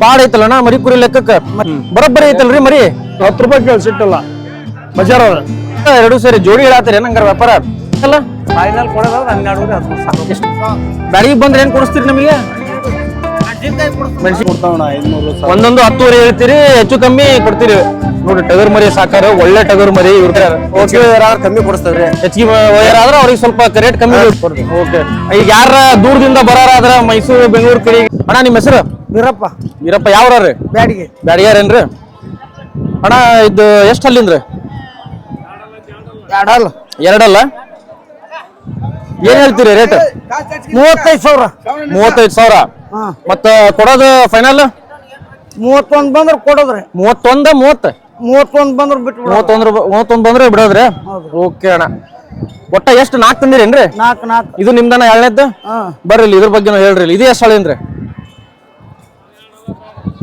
ಪಾಡ್ ಐತಲ್ಲಣ್ಣ ಮರಿ ಕುರಿ ಲೆಕ್ಕಕ್ಕ? ಬರೋಬ್ಬರಿ ಐತಲ್ರಿ ಮರಿ? ಹತ್ತು ರೂಪಾಯಿ ಕೇಳಿ ಸಿಟ್ಟಲ್ಲ ಬಜಾರ್ ಎರಡು ಸರಿ ಜೋಡಿ ಹೇಳತ್ತೀರಿ ನಂಗಾರ ವ್ಯಾಪಾರ? ಅಲ್ಲ ಫೈನಲ್ ಹನ್ನೆರಡು ಬ್ಯಾಡಿಗೆ ಬಂದ್ರೆ ಏನ್ ಕೊಡಿಸ್ತೀರಿ ನಮಗೆ? ಒಂದೊಂದು ಹತ್ತುವರೆ ಹೇಳ್ತೀರಿ ಹೆಚ್ಚು ಕಮ್ಮಿ ಕೊಡ್ತೀರಿ. ನೋಡಿ ಟಗರ್ ಮರಿ ಸಾಕಾರ ಒಳ್ಳೆ ಟಗರ್ ಮರಿ ಇವ್ರ ಕಮ್ಮಿ ಕೊಡಿಸ್ತೇವ್ರಿ ಹೆಚ್ಚಿಗೆ ವಯರಾದ್ರೆ ಅವ್ರಿಗೆ ಸ್ವಲ್ಪ ರೇಟ್ ಕಮ್ಮಿ ಓಕೆ ಈಗ ಯಾರ ದೂರದಿಂದ ಬರೋರಾದ್ರ ಮೈಸೂರು ಬೆಂಗಳೂರು ಕಡೆ ಅಣ್ಣ ನಿಮ್ಮ ಹೆಸರು? ವೀರಪ್ಪ. ವೀರಪ್ಪ ಯಾವ್ರಿ ಬ್ಯಾಡಿಗೆ. ಬ್ಯಾಡಿಯಾರೇನ್ರಿ ಅಣ್ಣ ಇದು ಎಷ್ಟು ಅಲ್ಲಿಂದ್ರಿ ಎರಡಲ್ಲ. ಎರಡಲ್ಲ? ಏನ್ ಹೇಳ್ತೀರಿ ರೇಟ್ ಮೂವತ್ತೈದು ಸಾವಿರ. ಮೂವತ್ತೈದು ಸಾವಿರ? ಮತ್ತ ಕೊಡೋದು ಫೈನಲ್ ಮೂವತ್ತೊಂದು ಬಂದ್ರೆ ಕೊಡೋದ್ರಿ. ಮೂವತ್ತೊಂದ ಮೂವತ್ತ? ಮೂವತ್ತೊಂದು ಬಂದ್ರೆ ಬಿಟ್ಟು ಮೂವತ್ತೊಂದ್ರ ಮೂವತ್ತೊಂದ್ ಬಂದ್ರೆ ಬಿಡೋದ್ರಿ? ಓಕೆ ಅಣ್ಣ. ಒಟ್ಟ ಎಷ್ಟು ನಾಲ್ಕು ತಂದಿರೇನ್ರಿ? ನಾಲ್ಕು ನಾಲ್ಕು ಇದು ನಿಮ್ದನ ಎರಡನೇದ್ದು? ಬರ್ರಿ ಇದ್ರ ಬಗ್ಗೆ ಹೇಳ್ರಿ. ಇದು ಎಷ್ಟು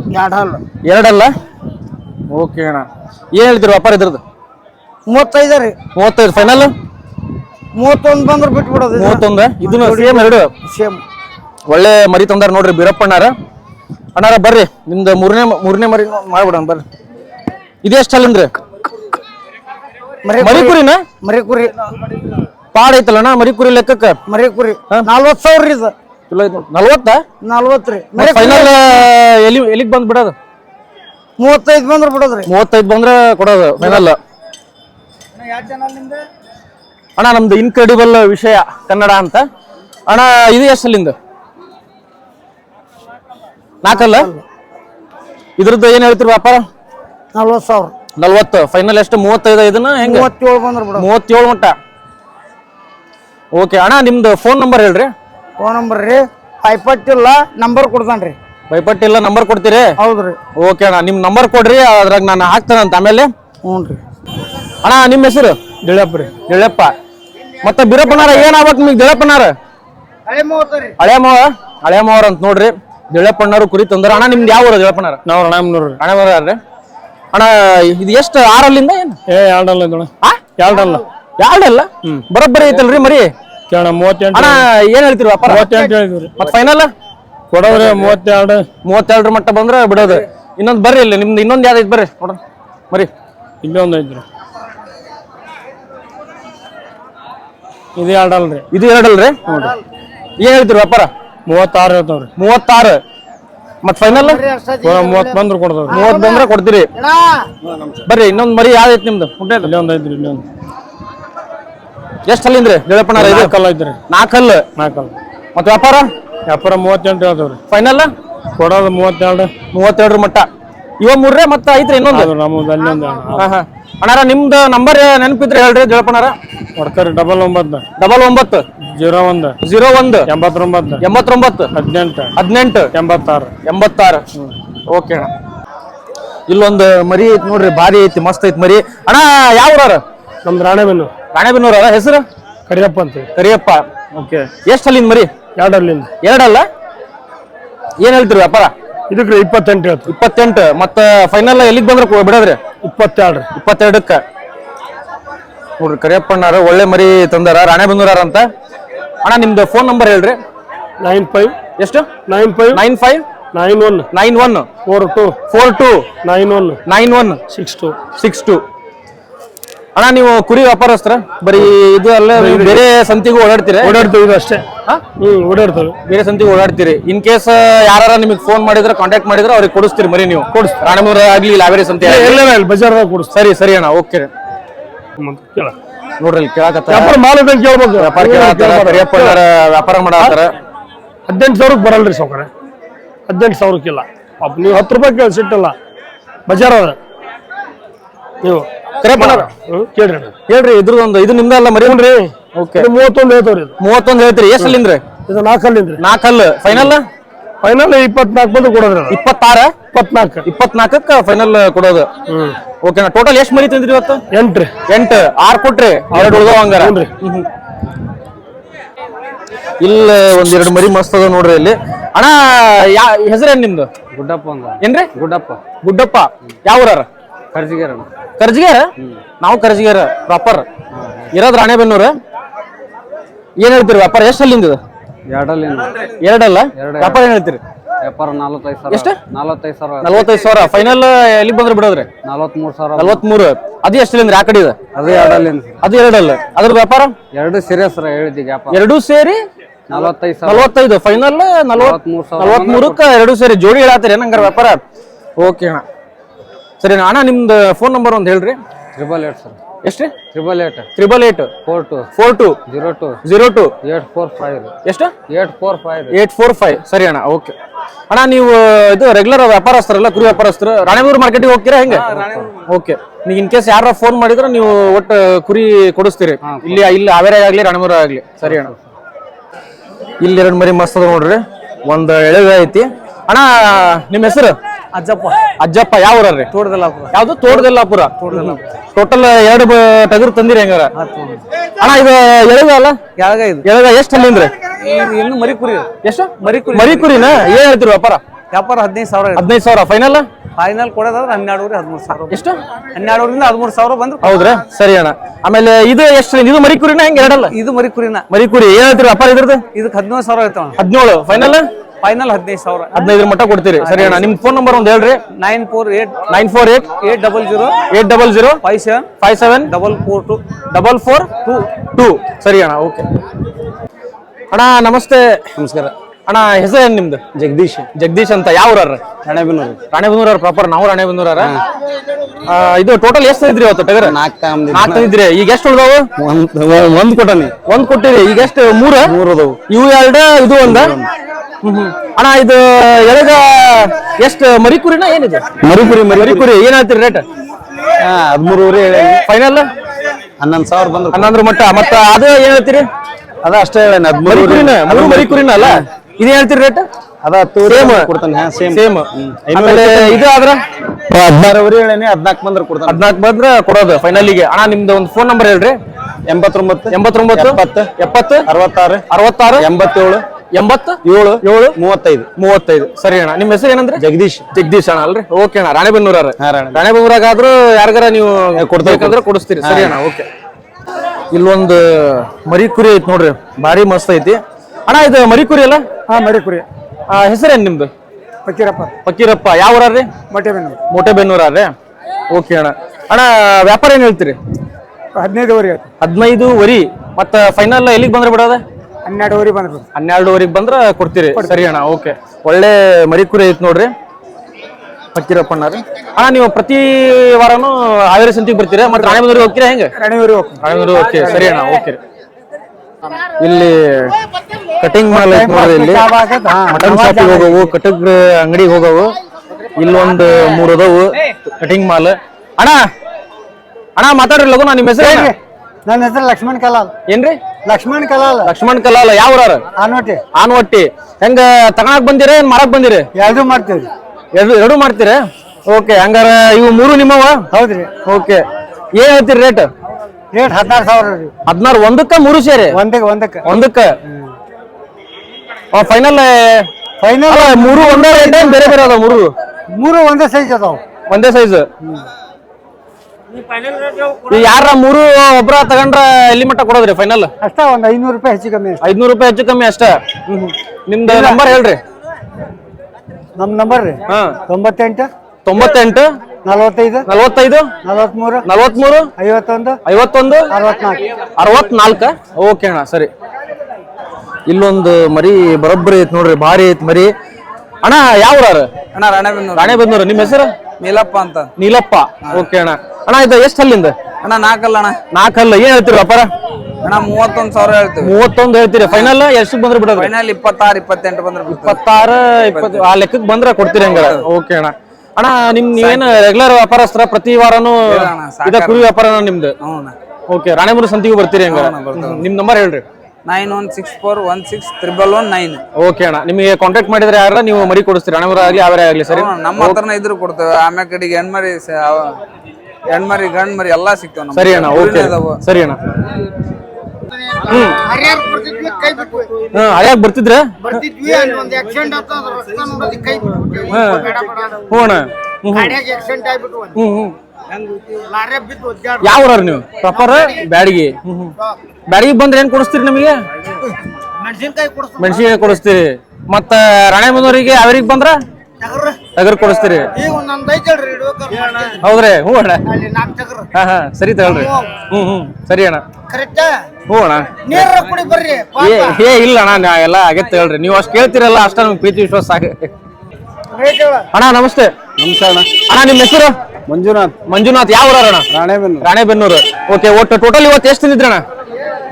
ಹಳಿಂದ್ರಿ ಎರಡಲ್ಲ. ಎರಡಲ್ಲ? ಓಕೆ ಅಣ್ಣ. ಏನು ಹೇಳ್ತೀರಿ ವ್ಯಾಪಾರ ಇದ್ರದ್ದು? ಮೂವತ್ತೈದು ರೀ. ಮೂವತ್ತೈದು ಫೈನಲ್ ಮೂವತ್ತೊಂದು ಬಂದ್ರೆ ಬಿಟ್ಬಿಡೋದು ಬಿಡೋದು ಇದು ಇದನ್ನ ಸೇಮ್ ಎರಡು? ಸೇಮ್ ಒಳ್ಳೆ ಮರಿ ತಂದಾರ ನೋಡ್ರಿ ಬೀರಪ್ಪಣ್ಣಾರ ಅಣ್ಣಾರ. ಬರ್ರಿ ನಿಮ್ದು ಮೂರನೇ ಮೂರನೇ ಮರಿ ಮಾಡ್ಬಿಡೋಣ ಬರ್ರಿ. ಇದು ಎಷ್ಟು ಅಲ್ಲಿಂದ್ರಿ ಮರಿ ಮರಿ ಕುರಿನ ಮರಿ ಕುರಿ. ಪಾಡ್ ಐತಲ್ಲಣ್ಣ ಮರಿ ಕುರಿ ಲೆಕ್ಕಕ್ಕೆ? ಮರಿ ಕುರಿ. ನಲ್ವತ್ತು ಸಾವಿರ ರೀ ಇದು. ಐತಿ ನಲ್ವತ್ತ? ನಲ್ವತ್ತು ರೀ. ಫೈನಲ್ ಎಲ್ಲಿ ಎಲ್ಲಿಗೆ ಬಂದ್ ಬಿಡೋದು ಮೂವತ್ತೈದು ಬಂದ್ರೆ ಬಿಡೋದ್ರಿ ಮೂವತ್ತೈದು ಬಂದ್ರೆ ಕೊಡೋದು ಫೈನಲ್ ಅಣ್ಣ ನಮ್ದು ಇನ್ಕ್ರೆಡಿಬಲ್ ವಿಷಯ ಕನ್ನಡ ಅಂತ. ಅಣ್ಣ ಇದು ಎಷ್ಟು ಅಲ್ಲಿಂದ? ನಾಲ್ಕಲ್ಲ? ಇದ್ರದ್ದು ಏನ್ ಹೇಳ್ತೀರಿ ವ್ಯಾಪಾರ? ನಲ್ವತ್ತು ಸಾವಿರ. ನಲ್ವತ್ತು. ಫೈನಲ್ ಎಷ್ಟು? ಮೂವತ್ತೈದು ಇದನ್ನ ಹೆಂಗ? ಮೂವತ್ತೇಳು ಬಂದ್ರೆ ಮೂವತ್ತೇಳು ಮಟ್ಟ. ಓಕೆ ಅಣ್ಣ ನಿಮ್ದು ಫೋನ್ ನಂಬರ್ ಹೇಳ್ರಿ. ಫೋನ್ ನಂಬರ್ ರೀ. ಪೈಪಟ್ಟಿಲ್ಲ ನಂಬರ್ ಕೊಡ್ತಾನೆ ರೀ ಭಯಪಟ್ಟಿಲ್ಲ ನಂಬರ್ ಕೊಡ್ತೀರಿ? ಹೌದ್ರಿ. ಓಕೆ ಅಣ್ಣ ನಿಮ್ಮ ನಂಬರ್ ಕೊಡ್ರಿ ಅದ್ರಾಗ ನಾನು ಹಾಕ್ತೇನಂತ ಆಮೇಲೆ. ಹ್ಞೂ ರೀ ಅಣ್ಣ ನಿಮ್ಮ ಹೆಸರು? ದಿಳಪ್ಪ ರೀ. ದಿಳಪ್ಪ. ಮತ್ತೆ ಬೀರಪ್ಪನಾರ ಏನಾಗ್ಬೇಕು ನಿಮಗೆ ದಿಳಪ್ಪನಾರ ಹಳೆ ಮಾವ ಹಳೆ ಮಾವರ್ ಅಂತ ನೋಡ್ರಿ. ದಿಳಪ್ಪಣ್ಣರು ಕುರಿ ತಂದ್ರ ಅಣ್ಣ ನಿಮ್ದು ಯಾವ ಊರು ದಿಳಪ್ಪನಾರ ನಾವು ರಾಮನೂರು ರೀ. ಹಣೆ ಅಣ್ಣ ಇದು ಎಷ್ಟು ಆರಲ್ಲಿಂದ ಏನು? ಏ ಎರಡಲ್ಲ ಇದಣ್ಣ ಆ? ಎರಡಲ್ಲ. ಎರಡಲ್ಲ ಬರೋಬ್ಬರಿ ಐತಲ್ರಿ ಮರಿ? ಕೇಳ ಮೂವತ್ತೆಂಟು ಅಣ್ಣ ಏನ್ ಹೇಳ್ತೀರಿ ವ್ಯಾಪಾರ? ಮೂವತ್ತೆಂಟು ಹೇಳಿದ್ವಿ. ರೀ ಮತ್ತೆ ಫೈನಲ್ ಕೊಡೋದ್ರಿ ಮೂವತ್ತೆರಡು. ಮೂವತ್ತೆರಡರ ಮಟ್ಟ ಬಂದ್ರೆ ಬಿಡೋದು. ಇನ್ನೊಂದು ಬರ್ರಿ ಇಲ್ಲಿ ನಿಮ್ದು ಇನ್ನೊಂದು ಐತಿ ಬರ್ರಿ? ನೋಡ್ರಿ ಮರಿ. ಇಲ್ಲಿ ಒಂದು ಐತ್ರಿ. ಇದು ಎರಡಲ್ರಿ ಇದು ಎರಡಲ್ರಿ ಏನ್ ಹೇಳ್ತೀರಿ ವ್ಯಾಪಾರ? ಮೂವತ್ತಾರು ಹೇಳ್ತಾವ್ರಿ. ಮೂವತ್ತಾರು. ಮತ್ ಫೈನಲ್ ಮೂವತ್ ಬಂದ್ರೆ ಕೊಡ್ತಾವ್ರಿ ಮೂವತ್ ಬಂದ್ರೆ ಕೊಡ್ತೀರಿ. ಬರ್ರಿ ಇನ್ನೊಂದ್ ಮರಿ ಯಾವ್ದೈತಿ ನಿಮ್ದು? ಹುಟ್ಟೇದು ಇಲ್ಲಿ ಒಂದು ಐತ್ರಿ ಇಲ್ಲಿ ಒಂದು ಎಷ್ಟು ಅಲ್ಲಿಂದ್ರಿ ಇದು? ನಾಲ್ಕಲ್ಲ ಐತ್ರಿ ನಾಲ್ಕಲ್ಲು? ನಾಲ್ಕಲ್ಲ ಮತ್ತೆ ವ್ಯಾಪಾರ? ವ್ಯಾಪಾರ ಮೂವತ್ತೆಂಟು ಹೇಳ್ತಾವ್ರಿ ಫೈನಲ್ ಕೊಡೋದು ಮೂವತ್ತೆರಡು. ಮೂವತ್ತೆರಡರ ಮಟ್ಟ. ಇವ ಮೂರ್ರೆ ಮತ್ತೆ ಐತ್ರಿ ಇನ್ನೊಂದು? ನಮ್ದು ನಮ್ಮದು ಅಲ್ಲೊಂದು ಅಣ್ಣಾರ ನಿಮ್ದು ನಂಬರ್ ನೆನಪಿದ್ರೆ ಹೇಳ್ರಿ ಜಳಪಣಾರ ಕೊಡ್ತಾರೆ ಡಬಲ್ ಒಂಬತ್ತು. ಡಬಲ್ ಒಂಬತ್ತು. ಜೀರೋ ಒಂದು. ಜೀರೋ ಒಂದು. ಎಂಬತ್ತೊಂಬತ್ತು. ಎಂಬತ್ತೊಂಬತ್ತು. ಹದಿನೆಂಟು. ಹದಿನೆಂಟು. ಎಂಬತ್ತಾರು. ಎಂಬತ್ತಾರು. ಓಕೆ ಅಣ್ಣ. ಇಲ್ಲೊಂದು ಮರಿ ಐತಿ ನೋಡ್ರಿ ಭಾರಿ ಐತಿ ಮಸ್ತ್ ಐತಿ ಮರಿ. ಅಣ್ಣ ಯಾವ ಊರಾರ ನಮ್ದು ರಾಣೆಬೆನ್ನು. ರಾಣೆಬೆನ್ನೂರ ಹೆಸರು? ಕರಿಯಪ್ಪ ಅಂತ ಕರಿಯಪ್ಪ. ಓಕೆ. ಎಷ್ಟು ಅಲ್ಲಿಂದ ಮರಿ? ಎರಡು ಅಲ್ಲಿಂದ ಎರಡಲ್ಲ? ಏನ್ ಹೇಳ್ತೀರಿ ವ್ಯಾಪಾರ? ಇದಕ್ಕೆ ಇಪ್ಪತ್ತೆಂಟು ಹೇಳ್ತು ಇಪ್ಪತ್ತೆಂಟು. ಮತ್ತ ಫೈನಲ್ ಎಲ್ಲಿಗೆ ಬಂದ್ರೆ ಬಿಡದ್ರಿ? ಇಪ್ಪತ್ತೆರಡು. ಇಪ್ಪತ್ತೆರಡಕ್ಕ. ನೋಡ್ರಿ ಕರಿಯಪ್ಪಣ್ಣಾರ ಒಳ್ಳೆ ಮರಿ ತಂದಾರ ರಾಣೆಬೆನ್ನೂರಾರ ಅಂತ. ಅಣ್ಣ ನಿಮ್ದು ಫೋನ್ ನಂಬರ್ ಹೇಳ್ರಿ. Nine five. ಎಷ್ಟು? Nine five. Nine five? Nine one. Nine one. Four two. Four two. Nine one. Nine one. Six two. Six two. ಅಣ್ಣ ನೀವು ಕುರಿ ವ್ಯಾಪಾರಸ್ತ್ರ ಬರೀ ಇದು ಅಲ್ಲ ಬೇರೆ ಸಂತಿಗೂ ಓಡಾಡ್ತೀರಿ? ಓಡಾಡ್ತೀವಿ ಇದು ಅಷ್ಟೇ? ಹ್ಮ್ ಓಡಾಡ್ತೀವಿ. ಬೇರೆ ಸಂತಿಗೆ ಓಡಾಡ್ತೀರಿ. ಇನ್ ಕೇಸ್ ಯಾರು ನಿಮಗೆ ಫೋನ್ ಮಾಡಿದ್ರೆ ಕಾಂಟ್ಯಾಕ್ಟ್ ಮಾಡಿದ್ರೆ ಅವ್ರಿಗೆ ಕೊಡಿಸ್ತೀರಿ ಮರಿ ನೀವು. ಕೊಡಿಸ್ತೀರಿ ರಾಣಮೂರ ಆಗ್ಲಿ ಲಾವೇರಿ ಸಂತಿ ಬಜಾರ್ದಾಗ ಸರಿ ಸರಿ ಅಣ್ಣ ಓಕೆ ನೋಡ್ರಿ ಇಲ್ಲಿ ಕೇಳಕತ್ತಾರ. ವ್ಯಾಪಾರ ಕೇಳ್ಬೇಕು. ವ್ಯಾಪಾರ ಕೇಳತ್ತಾರ ವ್ಯಾಪಾರ ಮಾಡತ್ತಾರ ಹದಿನೆಂಟು ಸಾವಿರಕ್ಕೆ ಬರಲ್ರಿ ಸೌಕರ್ಯ ಹದಿನೆಂಟು ಸಾವಿರಕ್ಕಿಲ್ಲ. ಪಾಪ ನೀವು ಹತ್ತು ರೂಪಾಯಿ ಕೇಳಿಸಿಟ್ಟಲ್ಲ ಬಜಾರ್ ಅದ. ನೀವು ಕರೆ ಹ್ಮ್ ಕೇಳ್ರಿ. ಹೇಳ್ರಿ ಇದ್ರದೊಂದು ಇದು ನಿಮ್ದಲ್ಲ ಮರಿ ಹ್ಞೂನ್ರಿ ಓಕೆ ಮೂವತ್ತೊಂದು ಹೇಳ್ತಾವ್ರಿ ಇದು. ಮೂವತ್ತೊಂದು ಹೇಳ್ತೀರಿ. ಎಷ್ಟಲ್ಲಿಂದ್ರಿ ಇದು ನಾಲ್ಕಲ್ಲಿಂದ್ರಿ ನಾಲ್ಕಲ್ಲು ಫೈನಲ್ ಫೈನಲ್ ಇಪ್ಪತ್ನಾಲ್ಕು ಬಂದು ಕೊಡೋದ್ರಿ ಇಪ್ಪತ್ತಾರ? ಇಪ್ಪತ್ನಾಲ್ಕು. ಇಪ್ಪತ್ನಾಲ್ಕಕ್ಕ ಫೈನಲ್ ಕೊಡೋದು. ಓಕೆನಾ ಓಕೆ ಟೋಟಲ್ ಎಷ್ಟು ಮರಿ ತಂದ್ರಿ ಇವತ್ತು? ಎಂಟ್ರಿ. ಎಂಟು. ಆರು ಕೊಟ್ರಿ. ಎರಡು ಉಳ್ದವ ಹಂಗಾರ. ಇಲ್ಲ ಒಂದೆರಡು ಮರಿ ಮಸ್ತ್ ಅದ ನೋಡ್ರಿ ಇಲ್ಲಿ ಅಣ್ಣ ಯಾ ಹೆಸರೇನು ನಿಮ್ದು? ಗುಡ್ಡಪ್ಪ ಏನ್ರಿ? ಗುಡ್ಡಪ್ಪ. ಗುಡ್ಡಪ್ಪ. ಯಾವ ಊರಾರ ಕರ್ಜಿಗೆರ ಕರ್ಜಿಗೇರ ನಾವು ಕರ್ಜಿಗೇರ ಪ್ರಾಪರ್ ಇರೋದ್ ರಾಣೆಬೆನ್ನೂರು. ಏನ್ ಹೇಳ್ತೀರಿ ವ್ಯಾಪಾರ? ಎಷ್ಟು ಅಲ್ಲಿಂದ ಇದು? ಎರಡಲ್ಲಿಂದ. ಎರಡಲ್ಲ? ವ್ಯಾಪಾರ ಏನ್ ಹೇಳ್ತೀರಿ? ವ್ಯಾಪಾರ ನಲವತ್ತೈದು ಸಾವಿರ. ಎಷ್ಟು? ನಲವತ್ತೈದು ಸಾವಿರ. ನಲ್ವತ್ತೈದು ಸಾವಿರ. ಫೈನಲ್ ಎಲ್ಲಿ ಬಂದ್ರೆ ಬಿಡೋದ್ರಿ? ನಲವತ್ಮೂರು ಸಾವಿರ. ನಲವತ್ಮೂರು. ಅದು ಎಷ್ಟಿಲ್ಲ ಆ ಕಡೆ ಇದೆ? ಅದು ಎರಡಲ್ಲಿ ಅದು ಎರಡಲ್ಲ. ಅದ್ರ ವ್ಯಾಪಾರ? ಎರಡು ಸೀರಿಯಸ್ ಹೇಳಿದ್ದೆ ವ್ಯಾಪಾರ ಎರಡೂ ಸೇರಿ? ನಲವತ್ತೈದು ಸಾವಿರ. ನಲವತ್ತೈದು. ಫೈನಲ್ ನಲ್ವತ್ ನಲವತ್ಮೂರು ಸಾವಿರ. ನಲ್ವತ್ಮೂರಕ್ಕೆ ಎರಡು ಸೇರಿ. ಜೋಡಿ ಹೇಳತ್ತೀರಿ ಏನಂಗಾರ ವ್ಯಾಪಾರ? ಓಕೆ ಅಣ್ಣ. ಸರಿ ಅಣ್ಣ ನಿಮ್ದು ಫೋನ್ ನಂಬರ್ ಒಂದು ಹೇಳ್ರಿ. Triple eight sir. ಎಷ್ಟು triple eight triple eight four two four two zero two zero two eight four five ಎಷ್ಟು? Eight four five eight four five ಸರಿ ಅಣ್ಣ ಓಕೆ ಅಣ್ಣ ನೀವು ಇದು ರೆಗ್ಯುಲರ್ ವ್ಯಾಪಾರಸ್ಥರಲ್ಲ ಕುರಿ ವ್ಯಾಪಾರಸ್ಥರು ರಾಣೇಬೂರು ಮಾರ್ಕೆಟಿಗೆ ಹೋಗ್ತೀರಾ ಹೆಂಗೆ? ಓಕೆ ನೀವು ಇನ್ ಕೇಸ್ ಯಾರ ಫೋನ್ ಮಾಡಿದ್ರೆ ನೀವು ಒಟ್ಟು ಕುರಿ ಕೊಡಿಸ್ತೀರಿ. ಇಲ್ಲಿ ಇಲ್ಲಿ ಹಾವೇರಿ ಆಗಲಿ ರಾಣೆಬೆನ್ನೂರು ಆಗಲಿ. ಸರಿ ಅಣ್ಣ. ಇಲ್ಲಿ ಎರಡು ಮರಿ ಮಸ್ತ್ ಅದ ನೋಡ್ರಿ. ಒಂದು ಎಳೆದ ಐತಿ. ಅಣ್ಣ ನಿಮ್ಮ ಹೆಸರು? ಅಜ್ಜಪ್ಪ. ಅಜ್ಜಪ್ಪ ಯಾವ ಊರ್ರಿ ತೋಟದಲ್ಲಾಪುರ. ಯಾವ್ದು? ತೋಟದಲ್ಲಾಪುರ. ಟೋಟಲ್ ಎರಡು ಟಗರು ತಂದಿರಿ ಹೆಂಗಾರ. ಅಣ್ಣ ಇದು ಎಳಗ ಅಲ್ಲ? ಯಾವಾಗ ಇದು. ಎಳಗ ಎಷ್ಟು ಅಲ್ಲಿಂದ್ರಿ ಇನ್ನು ಮರಿ ಕುರಿ ಎಷ್ಟು? ಮರಿ ಮರಿಕುರಿನ? ಮರಿ ಕುರಿನ ಏನ್ ಹೇಳ್ತಿರು ವ್ಯಾಪಾರ? ವ್ಯಾಪಾರ ಹದಿನೈದು ಸಾವಿರ ಹದಿನೈದು ಸಾವಿರ. ಫೈನಲ್ ಫೈನಲ್ ಕೊಡೋದಾದ್ರೆ ಹನ್ನೆರಡುವರೆ ಹದಿಮೂರು ಸಾವಿರ. ಎಷ್ಟು? ಹನ್ನೆರಡುವರಿಂದ ಹದಿಮೂರು ಸಾವಿರ ಬಂದ್ರೆ ಹೌದ್ರಾ? ಸರಿ ಅಣ್ಣ. ಆಮೇಲೆ ಇದು ಎಷ್ಟು ಇದು ಮರಿ ಕುರಿನ ಹೆಂಗ್ ಎರಡಲ್ಲ? ಇದು ಮರಿ ಮರಿಕುರಿ. ಮರಿ ಕುರಿ ಏನ್ ಹೇಳ್ತಿರು ವ್ಯಾಪಾರ ಇದ್ರದ್ದು? ಇದಕ್ಕೆ ಹದಿನೇಳು ಸಾವಿರ ಆಯ್ತು ಹದಿನೇಳು. ಫೈನಲ್ ಫೈನಲ್ ಹದಿನೈದು ಸಾವಿರ. ಹದಿನೈದು ಮಟ್ಟ ಕೊಡ್ತೀರಿ. ಸರಿ ಅಣ್ಣ ನಿಮ್ ಫೋನ್ ನಂಬರ್ ಒಂದ್ ಹೇಳ್ರಿ. Nine four eight nine four eight eight double zero eight double zero five seven five seven double four two double four two two. ಸರಿ ಅಣ್ಣ ಓಕೆ. ಅಣ್ಣ ನಮಸ್ತೆ. ನಮಸ್ಕಾರ. ಅಣ್ಣ ಹೆಸರು ಏನ್ ನಿಮ್ದು? ಜಗದೀಶ್. ಜಗದೀಶ್ ಅಂತ ಯಾವ ಊರ ರಾಣೆಬೆನ್ನೂರು. ರಾಣೆಬೆನ್ನೂರ ಪ್ರಾಪರ್ ನಾವು ರಾಣೆಬೆನ್ನೂರ ಇದು ಟೋಟಲ್ ಎಷ್ಟು ಇದ್ರಿ ಅವತ್ತು ಟಗರ್ ನಾಲ್ಕು ಇದ್ರಿ ನಾಲ್ಕು ತಂದಿದ್ರಿ. ಈಗ ಎಷ್ಟು ಉಳ್ದಾವು? ಒಂದ್ ಕೊಟ್ಟನಿ. ಒಂದ್ ಕೊಟ್ಟಿರಿ. ಈಗ ಎಷ್ಟು? ಮೂರ? ಮೂರು ಅದಾವು ಇವು ಎರಡ ಇದು ಒಂದ. ಅಣ್ಣ ಇದು ಎಳಗ ಎಷ್ಟು ಮರಿಕುರಿನ ಏನಿದೆ? ಮರಿಕುರಿ ಮರಿಕುರಿ. ಮರಿ ಮರಿ ಕುರಿ ಏನ್ ಹೇಳ್ತೀರಿ ರೇಟ್ ಹದಿಮೂರುವರೆ ಫೈನಲ್ ಹನ್ನೊಂದು ಸಾವಿರ ಬಂದ್ರು ಹನ್ನೊಂದ್ರ ಮಟ್ಟ. ಮತ್ತ ಅದು ಏನ್ ಹೇಳ್ತೀರಿ? ಅದ ಅಷ್ಟೇ ಹೇಳಿ ಮರಿಕುರಿನ ಹದಿಮೂರು ಕುರಿನ ಮರಿ ಕುರಿನ ಅಲ್ಲ? ಇದೇನ್ ಹೇಳ್ತೀರಿ ರೇಟ್ ಅದ Same. ಕೊಡ್ತಾನೆ ಸೇಮ್ ಸೇಮ್ ಆಮೇಲೆ ಇದು ಆದ್ರ? ಹದಿನಾರವರೆ ಹೇಳೇನಿ ಹದಿನಾಲ್ಕು ಬಂದ್ರೆ ಕೊಡ್ತಾನೆ. ಹದಿನಾಲ್ಕು ಬಂದ್ರೆ ಕೊಡೋದು ಫೈನಲಿಗೆ ಅಣ್ಣ ನಿಮ್ದು ಒಂದು ಫೋನ್ ನಂಬರ್ ಹೇಳ್ರಿ. ಎಂಬತ್ತೊಂಬತ್ತು ಎಂಬತ್ತೊಂಬತ್ತು ಎಪ್ಪತ್ತು ಎಪ್ಪತ್ತು ಅರವತ್ತಾರು ಅರವತ್ತಾರು ಎಂಬತ್ತೇಳು ಎಂಬತ್ತು ಏಳು ಏಳು ಮೂವತ್ತೈದು. ಮೂವತ್ತೈದು. ಸರಿ ಅಣ್ಣ ನಿಮ್ಮ ಹೆಸರು ಏನಂದ್ರೆ? ಜಗದೀಶ್. ಜಗದೀಶ್ ಅಣ್ಣ ಅಲ್ರಿ? ಓಕೆ ಅಣ್ಣ ರಾಣೆಬೆನ್ನೂರ ರಾಣೆಬೆನ್ನೂರಾಗ ಆದ್ರೂ ಯಾರಿಗಾರ ನೀವು ಕೊಡ್ತಾ ಕೊಡಿಸ್ತೀರಿ. ಸರಿ ಅಣ್ಣ ಓಕೆ ಇಲ್ಲೊಂದು ಮರಿ ಕುರಿ ಐತಿ ನೋಡ್ರಿ ಭಾರಿ ಮಸ್ತ್ ಐತಿ. ಅಣ್ಣ ಇದು ಮರಿಕುರಿ ಅಲ್ಲ? ಹಾ ಮರಿಕುರಿ. ಆ, ಹೆಸರೇನ್ ನಿಮ್ದು? ಫಕೀರಪ್ಪ. ಫಕೀರಪ್ಪ ಯಾವ ಊರಾರ್ರಿ ಮೊಟ್ಟೆ ಬೆನ್ನು ರೀ ಓಕೆ ಅಣ್ಣ. ಅಣ್ಣ ವ್ಯಾಪಾರ ಏನ್ ಹೇಳ್ತೀರಿ? ಹದಿನೈದುವರೆ ಹದಿನೈದು ವರಿ ಮತ್ತ ಫೈನಲ್ ಎಲ್ಲಿಗೆ ಬಂದ್ರೆ ಬಿಡೋದ? ಹನ್ನೆರಡುವರೆ ಬಂದ್ರೆ ಹನ್ನೆರಡುವರೆಗೆ ಬಂದ್ರೆ ಕೊಡ್ತೀರಿ. ಸರಿ ಅಣ್ಣ ಓಕೆ. ಒಳ್ಳೆ ಮರಿಕುರಿ ಐತಿ ನೋಡ್ರಿ. ಫಕೀರಪ್ಪಣ್ಣ ರೀ ಅಣ್ಣ ನೀವು ಪ್ರತಿ ವಾರನೂ ಹಾವೇರಿ ಸಂತಿಗೆ ಬರ್ತೀರಾ? ಮತ್ತೆ ರಾಣೆಬೆನ್ನೂರಿಗೆ ಹೋಗ್ತೀರಾ ಹೆಂಗೆ? ಓಕೆ ಸರಿ ಅಣ್ಣ ಓಕೆ. ಇಲ್ಲಿ ಕಟಿಂಗ್ ಮಾಲ್ ಐತಿ ನೋಡಿ ಇಲ್ಲಿ. ಮಟನ್ ಶಾಪಿಗೆ ಹೋಗವು ಕಟಕ್ ಅಂಗಡಿಗೆ ಹೋಗವು. ಇಲ್ಲೊಂದು ಮೂರು ಅದಾವು. ಕಟಿಂಗ್ ಮಾಲ್. ಅಣ್ಣ ಅಣ್ಣ ಮಾತಾಡ್ರಿ ಲಗು ನಾನು ನಿಮ್ಮ ಹೆಸರು? ನನ್ನ ಹೆಸರು ಲಕ್ಷ್ಮಣ್ ಕಲಾಲ್. ಏನ್ರಿ? ಲಕ್ಷ್ಮಣ್ ಕಲಾಲ್. ಲಕ್ಷ್ಮಣ್ ಕಲಾಲ್ ಯಾವ ಊರಾರ ಆನ್ವಟ್ಟಿ. ಆನ್ವಟ್ಟಿ. ಹೆಂಗ ತಗೊಳಕ್ ಬಂದಿರ ಏನ್ ಮಾರಕ್ ಬಂದಿರಿ? ಎರಡು ಮಾಡ್ತೀರಿ ಎರಡು ಎರಡು ಮಾಡ್ತೀರಿ? ಓಕೆ ಹಂಗಾರ ಇವು ಮೂರು ನಿಮ್ಮವ? ಹೌದ್ರಿ. ಓಕೆ ಏನ್ ಹೇಳ್ತೀರಿ ರೇಟ್ ರೇಟ್ ಹದಿನಾರು ಸಾವಿರ ರೀ. ಹದಿನಾರು ಒಂದಕ್ಕ ಮೂರು ಸೇರಿ? ಒಂದಕ್ಕೆ ಒಂದಕ್ಕೆ. ಒಂದಕ್ಕ? ಫೈನಲ್ ಫೈನಲ್ ಮೂರು ಒಂದೇ ರೇಟ್ ಬೇರೆ ಬೇರೆ ಅದಾವ ಮೂರು? ಮೂರು ಒಂದೇ ಸೈಜ್ ಅದಾವ. ಒಂದೇ ಸೈಜ್ ಯಾರ ಮೂರು ಒಬ್ರ ತಗೊಂಡ್ರ ಎಲ್ಲಿ ಮಟ್ಟ ಕೊಡೋದ್ರಿ ಫೈನಲ್ ಅಷ್ಟೇ ಒಂದ್ ಐನೂರು ರೂಪಾಯಿ ಹೆಚ್ಚು ಕಮ್ಮಿ ಐದ್ನೂರು ರೂಪಾಯಿ ಹೆಚ್ಚು ಕಮ್ಮಿ ಅಷ್ಟೇ. ನಿಮ್ದು ನಂಬರ್ ಹೇಳ್ರಿ. ನಮ್ ನಂಬರ್ ರೀ. ಹಾ. ತೊಂಬತ್ತೆಂಟು. ತೊಂಬತ್ತೆಂಟು. ನಲವತ್ತೈದು? ನಲವತ್ತೈದು? ನಲವತ್ಮೂರು? ನಲವತ್ಮೂರು? ಐವತ್ತೊಂದು? ಐವತ್ತೊಂದು? ಅರವತ್ನಾಲ್ಕು. ಅರವತ್ನಾಲ್ಕ? ಓಕೆ ಅಣ್ಣ ಸರಿ. ಇಲ್ಲೊಂದು ಮರಿ ಬರೋಬ್ಬರಿ ಐತ್ ನೋಡ್ರಿ ಭಾರಿ ಐತ್ ಮರಿ. ಅಣ್ಣ ಯಾವ ಊರಾರು ಅಣ್ಣ ರಾಣೆಬೆನ್ನೂರು. ರಾಣೆಬೆನ್ನೂರು. ನಿಮ್ಮ ಹೆಸರು? ನೀಲಪ್ಪ ಅಂತ. ನೀಲಪ್ಪ. ಓಕೆ ಅಣ್ಣ. ಅಣ್ಣ ಇದು ಎಷ್ಟು ಅಲ್ಲಿಂದ ಅಣ್ಣ ನಾಲ್ಕಲ್ಲ ಅಣ್ಣ. ನಾಲ್ಕಲ್ಲ ಏನ್ ಹೇಳ್ತೀರಿ ವ್ಯಾಪಾರ ಅಣ್ಣ ಮೂವತ್ತೊಂದು ಸಾವಿರ ಹೇಳ್ತೀವಿ. ಮೂವತ್ತೊಂದು ಹೇಳ್ತೀರಿ? ಫೈನಲ್ ಎಷ್ಟು ಬಂದ್ರೆ ಬಿಡೋದು ಫೈನಲ್ ಇಪ್ಪತ್ತಾರು ಇಪ್ಪತ್ತೆಂಟು ಬಂದ್ರೆ. ಇಪ್ಪತ್ತಾರು ಇಪ್ಪತ್ತು ಆ ಲೆಕ್ಕಕ್ಕೆ ಬಂದ್ರೆ ಕೊಡ್ತೀರಿ ಹಂಗಾರ. ಓಕೆ ಅಣ್ಣ. ಅಣ್ಣ ನಿಮ್ ನೀವೇನು ರೆಗ್ಯುಲರ್ ವ್ಯಾಪಾರಸ್ತ್ರ ಪ್ರತಿ ವಾರನು ಇದ ಕುರಿ ವ್ಯಾಪಾರನ ನಿಮ್ದು? ಓಕೆ ರಾಣೆಮೂರು ಸಂತಿಗೂ ಬರ್ತೀರಿ ಹಂಗ ನಿಮ್ ನಂಬರ್ ಹೇಳ್ರಿ. Nine one six four one six triple one nine okay ಅಣ್ಣ ನಿಮಗೆ ಕಾಂಟ್ಯಾಕ್ಟ್ ಮಾಡಿದ್ರೆ ಯಾರ ನೀವು ಮರಿ ಕೊಡಿಸ್ತೀರಿ? ರಾಣೆಬೆನ್ನೂರು ಆಗಲಿ ಯಾವ್ಯಾರ ಆಗಲಿ ಸರಿ? ನಮ್ಮ ಹತ್ರನ ಇದ್ರು ಕೊಡ್ತೇವೆ. ಆಮೇಲೆ ಕಡೆಗೆ ಹೆಣ್ಮರಿ ಹೆಣ್ಮರಿ ಗಂಡ್ಮರಿ ಎಲ್ಲಾ ಸಿಗ್ತಾವ ಸರಿ ಅಣ್ಣ ಓಕೆ. ಸರಿ ಅಣ್ಣ. ಹ್ಮ್ ಹಾ ಬರ್ತಿದ್ರ? ಬರ್ತಿದ್ವಿ ಅಲ್ಲಿ ಒಂದ್ ಆಕ್ಸಿಡೆಂಟ್ ಆತ ಅದ್ರ ರಸ್ತೆ ನೋಡೋದಿ ಕೈ ಬಿಟ್ಬಿಟ್ವಿ. ಬೇಡ ಬೇಡ. ಅಂತ. ಹ್ಞೂ ಅಣ್ಣ. ಹ್ಮ್ ಗಾಡ್ಯಾಗ ಆಕ್ಸಿಡೆಂಟ್ ಆಗ್ಬಿಟ್ಟು ಒಂದ್ ಹ್ಮ್ ಹ್ಮ್ ಲಾರೆ ಬಿದ್ದು ಒದ್ದಾಡ್ ಯಾವ ಊರ ನೀವು? ಪ್ರಾಪರ್ ಬ್ಯಾಡಗಿ. ಬ್ಯಾಡಗಿ ಬಂದ್ರೆ ಏನ್ ಕೊಡಿಸ್ತೀರಿ ನಮಗೆ? ಮೆಣಸಿನ್ಕಾಯಿ ಕೊಡಿಸ್ತಾನ ಮೆಣಸಿನ್ಕಾಯಿ ಕೊಡಿಸ್ತೀರಿ. ಮತ್ತ ರಾಣೆಬೆನ್ನೂರಿಗೆ ಅವರಿಗೆ ಬಂದ್ರ? ಟಗರ್. ಟಗರ್ ಕೊಡಿಸ್ತೀರಿ. ಈಗ ಇಡ್ಬೇಕಾರೆ ಮಾಡ್ತೀನಿ. ಹೌದ್ರಿ ಹ್ಞೂ ಅಣ್ಣ. ಅಲ್ಲಿ ನಾಲ್ಕು ಟಗರ್. ಹಾ ಹಾ ಸರಿ ತಗೊಳ್ರಿ. ಹ್ಮ್. ಹ್ಮ್ ಸರಿ ಅಣ್ಣ. ಕರೆಕ್ಟ್ ಹ್ಞೂ ಅಣ್ಣ ನೀರ ಕುಡಿ ಬರ್ರಿ ಏ ಏ ಇಲ್ಲ ಅಣ್ಣ ನಾ ಎಲ್ಲ ಆಗತ್ತೆ ಹೇಳ್ರಿ. ನೀವು ಅಷ್ಟು ಕೇಳ್ತಿರಲ್ಲ ಅಷ್ಟ ನಮ್ಗೆ ಪ್ರೀತಿ ವಿಶ್ವಾಸ ಸಾಕು ರೇಟ್ ಅಣ್ಣ ನಮಸ್ತೆ. ನಮಸ್ಕಾರ ಅಣ್ಣ. ಅಣ್ಣ ನಿಮ್ಮ ಹೆಸರು? ಮಂಜುನಾಥ್. ಮಂಜುನಾಥ್. ಯಾವ ಊರಣ್ಣ? ರಾಣೆಬೆನ್ನೂರು. ರಾಣೆಬೆನ್ನೂರು. ಓಕೆ ಒಟ್ಟು ಟೋಟಲ್ ಇವತ್ತು ಎಷ್ಟು ತಿಂದಿದ್ರಣ್ಣ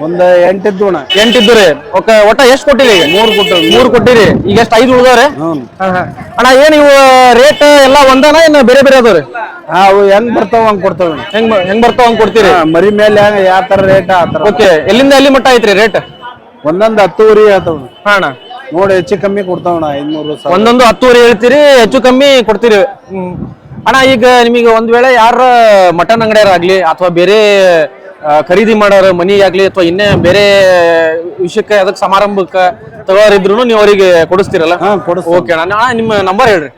ಒಂದು ಎಂಟಿದ್ದು ಅಣ್ಣ. ಎಂಟಿದ್ದುರಿ ಓಕೆ ಒಟ್ಟ ಎಷ್ಟು ಕೊಟ್ಟಿರಿ ಮೂರು ಕೊಟ್ಟು ಮೂರು ಕೊಟ್ಟಿರಿ. ಈಗ ಎಷ್ಟು? ಐದು ಉಳಿದವ್ರಿ. ಅಣ್ಣ ಏನ್ ಇವು ರೇಟ್ ಎಲ್ಲ ಒಂದನ ಏನ್ ಬೇರೆ ಬೇರೆ ಅದಾವ್ರಿ? ಅವು ಹೆಂಗ್ ಬರ್ತಾವ ಹಂಗ್ ಕೊಡ್ತಾವ. ಹೆಂಗ್ ಹೆಂಗ್ ಬರ್ತಾವ ಹಂಗ್ ಕೊಡ್ತೀರಿ? ಮರಿ ಮೇಲೆ ಹೆಂಗ್ ಯಾವ ತರ ರೇಟ್ ಆ ತರ. ಓಕೆ ಎಲ್ಲಿಂದ ಎಲ್ಲಿ ಮಟ್ಟ ಐತ್ರಿ ರೇಟ್ ಒಂದೊಂದು ಹತ್ತುವರಿ ಆತವ ಹಾಂ ಅಣ್ಣ. ನೋಡಿ ಹೆಚ್ಚು ಕಮ್ಮಿ ಕೊಡ್ತಾವಣ ಐನೂರು ಒಂದೊಂದು ಹತ್ತುವರಿ ಹೇಳ್ತೀರಿ ಹೆಚ್ಚು ಕಮ್ಮಿ ಕೊಡ್ತೀರಿ. ಹ್ಮ್. ಅಣ್ಣ ಈಗ ನಿಮಗೆ ಒಂದ್ ವೇಳೆ ಯಾರ ಮಟನ್ ಅಂಗಡಿಯರಾಗ್ಲಿ ಅಥವಾ ಬೇರೆ ಖರೀದಿ ಮಾಡೋರು ಮನಿಗಾಗ್ಲಿ ಅಥವಾ ಇನ್ನೇ ಬೇರೆ ವಿಷಯಕ್ಕೆ ಅದಕ್ಕೆ ಸಮಾರಂಭಕ್ಕೆ ತಗೋರಿದ್ರು ನೀವು ಅವರಿಗೆ ಕೊಡಿಸ್ತೀರಲ್ಲ? ಹಾ ಕೊಡಿಸ್ತೀವಿ. ಓಕೆ ನಿಮ್ಮ ನಂಬರ್ ಹೇಳ್ರಿ.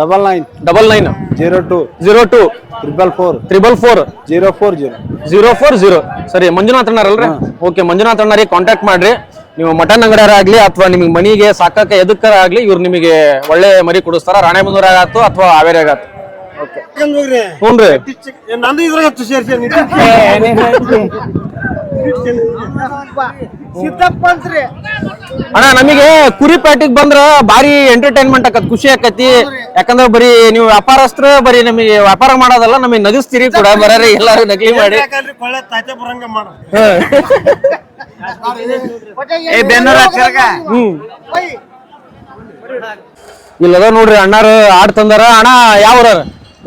Double nine double nine zero two zero two triple four triple four zero four zero zero four zero ಸರಿ ಮಂಜುನಾಥ್ ಅಣ್ಣರಲ್ರಿ ಓಕೆ ಮಂಜುನಾಥ್ ಅಣ್ಣರಿಗೆ ಕಾಂಟ್ಯಾಕ್ಟ್ ಮಾಡ್ರಿ. ನೀವು ಮಟನ್ ಅಂಗಡಿಯಾರ ಆಗ್ಲಿ ಅಥವಾ ನಿಮಗೆ ಮನೆಗೆ ಸಾಕಕ್ಕೆ ಎದಕ್ಕರ ಆಗ್ಲಿ ಇವ್ರು ನಿಮಗೆ ಒಳ್ಳೆ ಮರಿ ಕೊಡಿಸ್ತಾರ. ರಾಣೆಬೆನ್ನೂರ ಆಗತ್ತು ಅಥವಾ ಹಾವೇರಿ ಸಿದ್ದಪ್ಪ ಅಂತ್ರಿ ಅಣ್ಣ ನಮಗೆ ಕುರಿ ಪ್ಯಾಟಿಗೆ ಬಂದ್ರ ಭಾರಿ ಎಂಟರ್ಟೈನ್ಮೆಂಟ್ ಆಕತ್ ಖುಷಿ ಆಕತಿ ಯಾಕಂದ್ರ ಬರೀ ನೀವು ವ್ಯಾಪಾರಸ್ತ್ರ ಬರೀ ನಮಗೆ ವ್ಯಾಪಾರ ಮಾಡೋದಲ್ಲ ನಮಗೆ ನಗಿಸ್ತೀರಿ ಕೂಡ ಬರೀ ಎಲ್ಲಾರು ನಕಲಿ ಮಾಡಿ ಇಲ್ಲದ ನೋಡ್ರಿ ಅಣ್ಣಾರು ಆಡ್ ತಂದಾರ ಅಣ್ಣ ಯಾವ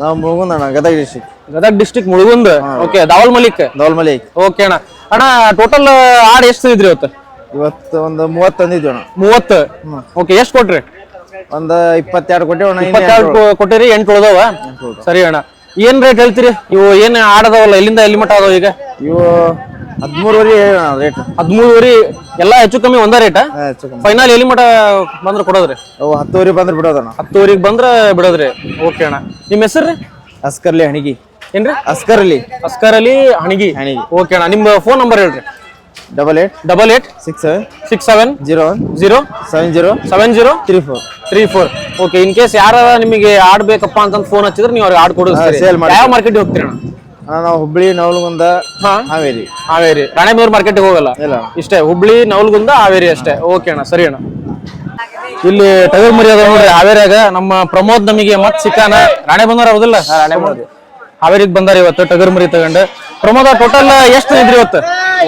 ನಾವು ಮುಗುಂದಣ್ಣ Gadag district Gadag district Mulgund? Okay Dawal Malik. Dawal Malik. Okay ಅಣ್ಣ. ಅಣ್ಣ ಟೋಟಲ್ ಆಡ್ ಎಷ್ಟು ಇದ್ರಿ ಇವತ್ತು? ಇವತ್ತು ಒಂದು ಮೂವತ್ತು ತಂದಿದ್ವಿ ಅಣ್ಣ. ಮೂವತ್ತು? ಓಕೆ ಎಷ್ಟು ಕೊಟ್ರಿ? ಒಂದು ಇಪ್ಪತ್ತೆರಡು ಕೊಟ್ಟೆ ಅಣ್ಣ ಇಪ್ಪತ್ತೆರಡು ಕೊಟ್ಟಿರಿ ಎಂಟು ಉಳ್ದವ? ಸರಿ ಅಣ್ಣ. ಏನ್ ರೇಟ್ ಹೇಳ್ತೀರಿ? ಇವು ಏನು ಆಡದವಲ್ಲ ಎಲ್ಲಿಂದ ಎಲ್ಲಿ ಮಟ್ಟ ಅದಾವ ಈಗ? ಇವು ಹದಿಮೂರುವರೆ ರೇಟ್ ಹದಿಮೂರುವರೆ ಎಲ್ಲ ಹೆಚ್ಚು ಕಮ್ಮಿ ಒಂದೇ ರೇಟ್ ಫೈನಲ್ ಎಲ್ಲಿ ಮಟ ಬಂದ್ರೆ ಕೊಡೋದ್ರಿ? ಅವು ಹತ್ತುವರೆ ಬಂದ್ರೆ ಬಿಡೋದಣ್ಣ ಹತ್ತುವರೆಗೆ ಬಂದ್ರೆ ಬಿಡೋದ್ರಿ. ಓಕೆ ಅಣ್ಣ. ನಿಮ್ಮ ಹೆಸರು ಅಸ್ಕರ್ಲಿ ಹಣಿಗಿ. ಏನ್ರಿ? ಅಸ್ಕರ್ಲಿ. ಅಸ್ಕರ್ ಅಲಿ ಹಣಗಿ. ಹಣಿಗಿ. ಓಕೆ ಅಣ್ಣ. ನಿಮ್ಮ ಫೋನ್ ನಂಬರ್ ಹೇಳ್ರಿ. Double eight double eight six seven six seven zero one zero seven zero seven zero three four three four okay in case ಯಾರ ನಿಮಗೆ ಆಡ್ಬೇಕಪ್ಪ ಅಂತ ಫೋನ್ ಹಚ್ಚಿದ್ರೆ ನೀವು ಅವ್ರಿಗೆ ಆಡ್ ಕೊಡೋದು ಸೇಲ್ ಮಾಡಿ. ಯಾವ ಮಾರ್ಕೆಟ್ ಹೋಗ್ತೀರಿ ಅಣ್ಣ ಅಣ್ಣ? ನಾವು ಹುಬ್ಳಿ ನವಲಗುಂದ ಹಾ? ಹಾವೇರಿ. ಹಾವೇರಿ. ರಾಣೆಬೆನ್ನೂರು ಮಾರ್ಕೆಟ್ಗೆ ಹೋಗಲ್ಲ? ಇಲ್ಲ. ಇಷ್ಟೇ ಹುಬ್ಳಿ ನವಲಗುಂದ ಹಾವೇರಿ ಅಷ್ಟೇ. ಓಕೆ ಅಣ್ಣ ಸರಿ ಅಣ್ಣ. ಇಲ್ಲಿ ಟಗರ್ ಮರಿ ಅದ ನೋಡ್ರಿ ಹಾವೇರಿಯಾಗ ನಮ್ಮ ಪ್ರಮೋದ್ ನಮಗೆ ಮತ್ ಸಿಕ್ಕಾನ ರಾಣೆಬೆನ್ನೂರು ಹೌದಿಲ್ಲ ಹಾವೇರಿಗೆ ಬಂದಾರ ಇವತ್ತು ಟಗರ್ ಮರಿ ತಗೊಂಡು. ಪ್ರಮೋದ ಟೋಟಲ್ ಎಷ್ಟು ಇದ್ರಿ ಇವತ್ತು?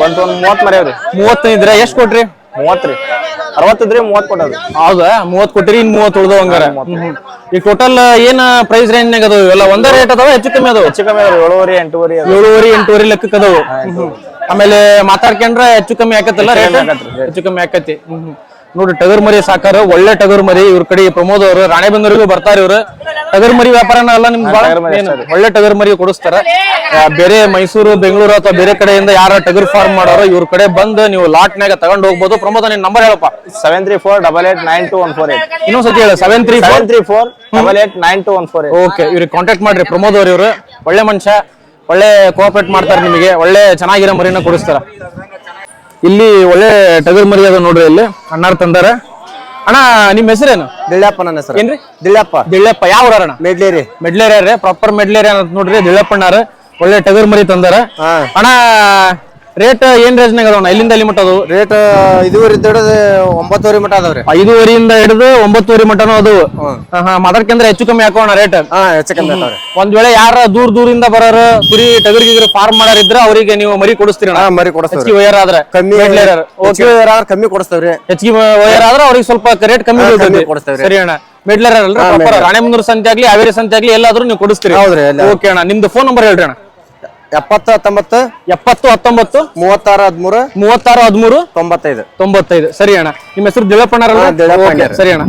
ಒಂದ್ ಒಂದ್ ಮೂವತ್ ಮರಿ ಅವ್ರಿ. ಮೂವತ್ತು ಇದ್ರೆ ಎಷ್ಟು ಕೊಟ್ರಿ? ಮೂವತ್ತ್ರಿ ಅರವತ್ತಿದ್ರಿ ಮೂವತ್ತು ಕೊಟ್ಟದ ಹೌದಾ? ಮೂವತ್ ಕೊಟ್ಟಿರಿ ಇನ್ ಮೂವತ್ ಉಳ್ದವ ಹಂಗಾರ. ಈಗ ಟೋಟಲ್ ಏನ್ ಪ್ರೈಸ್ ರೇಂಜ್ ನಾಗ ಅದಾವ ಇವೆಲ್ಲ? ಒಂದೇ ರೇಟ್ ಅದಾವ ಹೆಚ್ಚು ಕಮ್ಮಿ ಅದಾವ? ಹೆಚ್ಚು ಕಮ್ಮಿ ಅದಾವ ಏಳುವರೆ ಎಂಟೂವರೆ. ಏಳುವರೆ ಎಂಟೂವರೆ ಲೆಕ್ಕಕ್ಕೆ ಅದಾವು. ಆಮೇಲೆ ಮಾತಾಡ್ಕೊಂಡ್ರೆ ಹೆಚ್ಚು ಕಮ್ಮಿ ಆಕತ್ತಲ್ಲ ರೇಟ್ ಹೆಚ್ಚು ಕಮ್ಮಿ ಆಕತಿ ನೋಡಿ ಟಗರ್ ಮರಿ ಸಾಕಾರ ಒಳ್ಳೆ ಟಗರ್ ಮರಿ ಇವ್ರ ಕಡೆ ಪ್ರಮೋದ್ ಅವರು ರಾಣೆಬೆನ್ನೂರಿಗೂ ಬರ್ತಾರ ಇವ್ರು. ಟಗರ್ ಮರಿ ವ್ಯಾಪಾರನ ಅಲ್ಲ ನಿಮ್ಗೆ ಬಹಳ ಒಳ್ಳೆ ಟಗರ್ ಮರಿ ಕೊಡಿಸ್ತಾರ. ಆ, ಬೇರೆ ಮೈಸೂರು ಬೆಂಗಳೂರು ಅಥವಾ ಬೇರೆ ಕಡೆಯಿಂದ ಯಾರ ಟಗರ್ ಫಾರ್ಮ್ ಮಾಡೋರು ಇವ್ರ ಕಡೆ ಬಂದು ನೀವು ಲಾಟ್ನಾಗ ತಗೊಂಡ್ ಹೋಗ್ಬೋದು. ಪ್ರಮೋದ ನಿನ್ ನಂಬರ್ ಹೇಳಪ್ಪ. Seven three four double eight nine two one four eight ಇನ್ನೊಂದ್ಸತಿ ಹೇಳ seven three four seven three four double eight nine two one four eight okay ಇವ್ರಿಗೆ ಕಾಂಟ್ಯಾಕ್ಟ್ ಮಾಡ್ರಿ. ಪ್ರಮೋದ್ ಅವ್ರ ಇವರು. ಒಳ್ಳೆ ಮನುಷ್ಯ ಒಳ್ಳೆ ಕೋಆಪರೇಟ್ ಮಾಡ್ತಾರೆ ನಿಮಗೆ ಒಳ್ಳೆ ಚೆನ್ನಾಗಿರೋ ಮರಿನ ಕೊಡಿಸ್ತಾರ. ಇಲ್ಲಿ ಒಳ್ಳೆ ಟಗರ್ ಮರಿ ಅದ ನೋಡ್ರಿ ಇಲ್ಲಿ. ಅಣ್ಣಾರ್ ತಂದಾರ. ಅಣ್ಣ ನಿಮ್ಮ ಹೆಸರೇನು? ದಿಳ್ಳಪ್ಪ ನನ್ನ ಹೆಸರು. ಏನ್ರಿ? ದಿಳ್ಳಪ್ಪ. ದಿಳ್ಳಪ್ಪ. ಯಾವ ಊರಣ್ಣ? ಮೆಡ್ಲೇರಿ. ಮೆಡ್ಲೇರಿಯ ಪ್ರಾಪರ್ ಮೆಡ್ಲೇರಿ ಅಂತ ನೋಡ್ರಿ ದಿಳ್ಳಪ್ಪಣ್ಣಾರ ಒಳ್ಳೆ ಟಗರ್ ಮರಿ ತಂದಾರ. ಹಾ. ಅಣ್ಣ ರೇಟ್ ಏನ್ ರೇಂಜ್ನಾಗ ಅದಾವಣ್ಣ ಎಲ್ಲಿಂದ ಎಲ್ಲಿ ಮಟ್ಟ ಅದು? ರೇಟ್ ಇದುವರೆ ಹಿಡಿದು ಒಂಬತ್ತುವರೆ ಮಟ ಅದಾವ್ರಿ. ಐದೂವರಿಯಿಂದ ಹಿಡಿದು ಒಂಬತ್ತುವರೆ ಮಟ್ಟನು ಅದು. ಮದರ್ ಮಾತಾಡ್ಕಂದ್ರೆ ಹೆಚ್ಚು ಕಮ್ಮಿ ಹಾಕೋಣ ರೇಟ್. ಹಾ ಹೆಚ್ಚು ಕಮ್ಮಿ ಒಂದ್ ವೇಳೆ ಯಾರ ದೂರ ದೂರಿಂದ ಬರೋರು ಕುರಿ ಟಗರಿಗೆ ಫಾರ್ಮ್ ಮಾಡಾರಿದ್ರ ಅವರಿಗೆ ನೀವು ಮರಿ ಕೊಡಿಸ್ತೀರ ಮರಿ ಕೊಡಿಸ್ತೀವಿ ವಯರ್ ಆದ್ರೆ. ಕಮ್ಮಿ ಓಕೆ ಏನಾದ್ರು ಕಮ್ಮಿ ಕೊಡಿಸ್ತಾವ್ರಿ. ಹೆಚ್ಚಿಗೆ ವಯರ್ ಆದ್ರೆ ಅವ್ರಿಗೆ ಸ್ವಲ್ಪ ರೇಟ್ ಕಮ್ಮಿ ಕೊಡಿಸ್ತೀವ್ರಿ. ಸರಿ ಅಣ್ಣ. ಮಿಡ್ಲರ್ ಅಲ್ರಿ ರಾಣೆಬೆನ್ನೂರು ಸಂತೆ ಆಗ್ಲಿ ಹಾವೇರಿ ಸಂತೆ ಆಗ್ಲಿ ಎಲ್ಲಾದ್ರೂ ನೀವು ಕೊಡಿಸ್ತೀರಿ. ಹೌದ್ರಿ. ಓಕೆ ಅಣ್ಣ. ನಿಮ್ದು ಫೋನ್ ನಂಬರ್ ಹೇಳ್ರಿ ಅಣ್ಣ. ಎಪ್ಪತ್ತು ಹತ್ತೊಂಬತ್ತು? ಎಪ್ಪತ್ತು ಹತ್ತೊಂಬತ್ತು? ಮೂವತ್ತಾರು ಹದಿಮೂರು? ಮೂವತ್ತಾರು ಹದಿಮೂರು? ತೊಂಬತ್ತೈದು. ತೊಂಬತ್ತೈದು. ಸರಿ ಅಣ್ಣ. ನಿಮ್ಮ ಹೆಸರು ದಿಳಪ್ಪಣ್ಣ. ಸರಿ ಅಣ್ಣ.